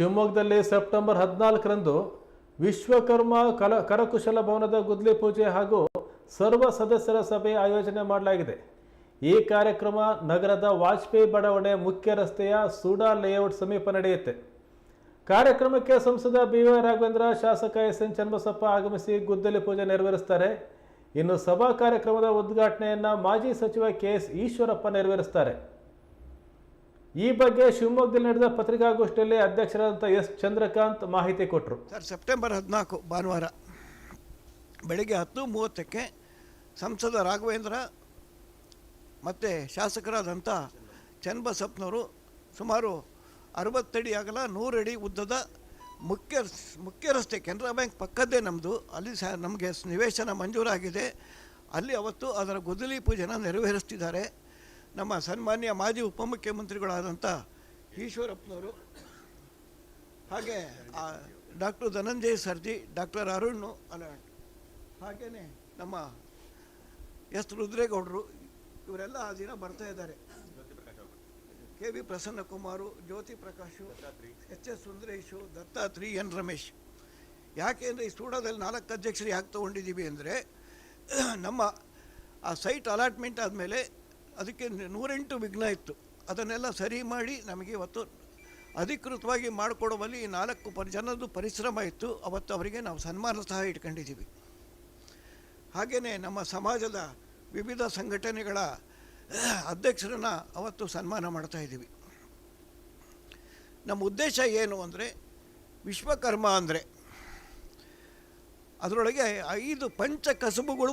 ಶಿವಮೊಗ್ಗದಲ್ಲಿ ಸೆಪ್ಟೆಂಬರ್ ಹದಿನಾಲ್ಕರಂದು ವಿಶ್ವಕರ್ಮ ಕಲ, ಕರಕುಶಲ ಭವನದ ಗುದ್ಲಿ ಪೂಜೆ ಹಾಗೂ ಸರ್ವ ಸದಸ್ಯರ ಸಭೆ ಆಯೋಜನೆ ಮಾಡಲಾಗಿದೆ. ಈ ಕಾರ್ಯಕ್ರಮ ನಗರದ ವಾಜಪೇಯಿ ಬಡಾವಣೆ ಮುಖ್ಯ ರಸ್ತೆಯ ಸೂಡಾ ಲೇಔಟ್ ಸಮೀಪ ನಡೆಯುತ್ತೆ. ಕಾರ್ಯಕ್ರಮಕ್ಕೆ ಸಂಸದ ಬಿ ವೈ ರಾಘವೇಂದ್ರ, ಶಾಸಕ ಎಸ್ ಎನ್ ಚನ್ನಬಸಪ್ಪ ಆಗಮಿಸಿ ಗುದ್ದಲಿ ಪೂಜೆ ನೆರವೇರಿಸ್ತಾರೆ ಇನ್ನು ಸಭಾ ಕಾರ್ಯಕ್ರಮದ ಉದ್ಘಾಟನೆಯನ್ನು ಮಾಜಿ ಸಚಿವ ಕೆ ಎಸ್ ಈಶ್ವರಪ್ಪ ನೆರವೇರಿಸ್ತಾರೆ ಈ ಬಗ್ಗೆ ಶಿವಮೊಗ್ಗದಲ್ಲಿ ನಡೆದ ಪತ್ರಿಕಾಗೋಷ್ಠಿಯಲ್ಲಿ ಅಧ್ಯಕ್ಷರಾದಂಥ ಎಸ್ ಚಂದ್ರಕಾಂತ್ ಮಾಹಿತಿ ಕೊಟ್ಟರು ಸರ್, ಸೆಪ್ಟೆಂಬರ್ ಹದಿನಾಲ್ಕು ಭಾನುವಾರ ಬೆಳಗ್ಗೆ ಹತ್ತು ಮೂವತ್ತಕ್ಕೆ ಸಂಸದ ರಾಘವೇಂದ್ರ ಮತ್ತು ಶಾಸಕರಾದಂಥ ಚನ್ನಬಸಪ್ಪನವರು ಸುಮಾರು ಅರವತ್ತಡಿ ಆಗಲ್ಲ ನೂರಡಿ ಉದ್ದದ ಮುಖ್ಯ ಮುಖ್ಯ ರಸ್ತೆ ಕೆನರಾ ಬ್ಯಾಂಕ್ ಪಕ್ಕದ್ದೇ ನಮ್ಮದು ಅಲ್ಲಿ ಸಹ ನಮಗೆ ನಿವೇಶನ ಮಂಜೂರಾಗಿದೆ. ಅಲ್ಲಿ ಅವತ್ತು ಅದರ ಗುದಲಿ ಪೂಜೆನ ನೆರವೇರಿಸ್ತಿದ್ದಾರೆ. ನಮ್ಮ ಸನ್ಮಾನ್ಯ ಮಾಜಿ ಉಪಮುಖ್ಯಮಂತ್ರಿಗಳಾದಂಥ ಈಶ್ವರಪ್ಪನವರು, ಹಾಗೆ ಡಾಕ್ಟರ್ ಧನಂಜಯ ಸರ್ಜಿ, ಡಾಕ್ಟರ್ ಅರುಣ್ ಅಲ್ಲ ಹಾಗೇ ನಮ್ಮ ಎಸ್ ರುದ್ರೇಗೌಡರು, ಇವರೆಲ್ಲ ಆ ದಿನ ಬರ್ತಾ ಇದ್ದಾರೆ. K V Prasannakumar, Jyothi Prakash, H S Sundaresh Dattatri N Ramesh. ಯಾಕೆ ಅಂದರೆ ಈ ಸ್ಟೂಡಿಯೋದಲ್ಲಿ ನಾಲ್ಕು ಅಧ್ಯಕ್ಷರು ಯಾಕೆ ತೊಗೊಂಡಿದ್ದೀವಿ ಅಂದರೆ, ನಮ್ಮ ಆ ಸೈಟ್ ಅಲಾಟ್ಮೆಂಟ್ ಆದಮೇಲೆ ಅದಕ್ಕೆ ನೂರೆಂಟು ವಿಘ್ನ ಇತ್ತು. ಅದನ್ನೆಲ್ಲ ಸರಿ ಮಾಡಿ ನಮಗೆ ಇವತ್ತು ಅಧಿಕೃತವಾಗಿ ಮಾಡಿಕೊಡುವಲ್ಲಿ ಈ ನಾಲ್ಕು ಪರಿ ಜನದ್ದು ಪರಿಶ್ರಮ ಇತ್ತು. ಅವತ್ತು ಅವರಿಗೆ ನಾವು ಸನ್ಮಾನ ಸಹ ಇಟ್ಕೊಂಡಿದ್ದೀವಿ. ಹಾಗೆಯೇ ನಮ್ಮ ಸಮಾಜದ ವಿವಿಧ ಸಂಘಟನೆಗಳ ಅಧ್ಯಕ್ಷರನ್ನ ಅವತ್ತು ಸನ್ಮಾನ ಮಾಡ್ತಾ ಇದ್ದೀವಿ. ನಮ್ಮ ಉದ್ದೇಶ ಏನು ಅಂದರೆ ವಿಶ್ವಕರ್ಮ ಅಂದರೆ ಅದರೊಳಗೆ ಐದು ಪಂಚ ಕಸುಬುಗಳು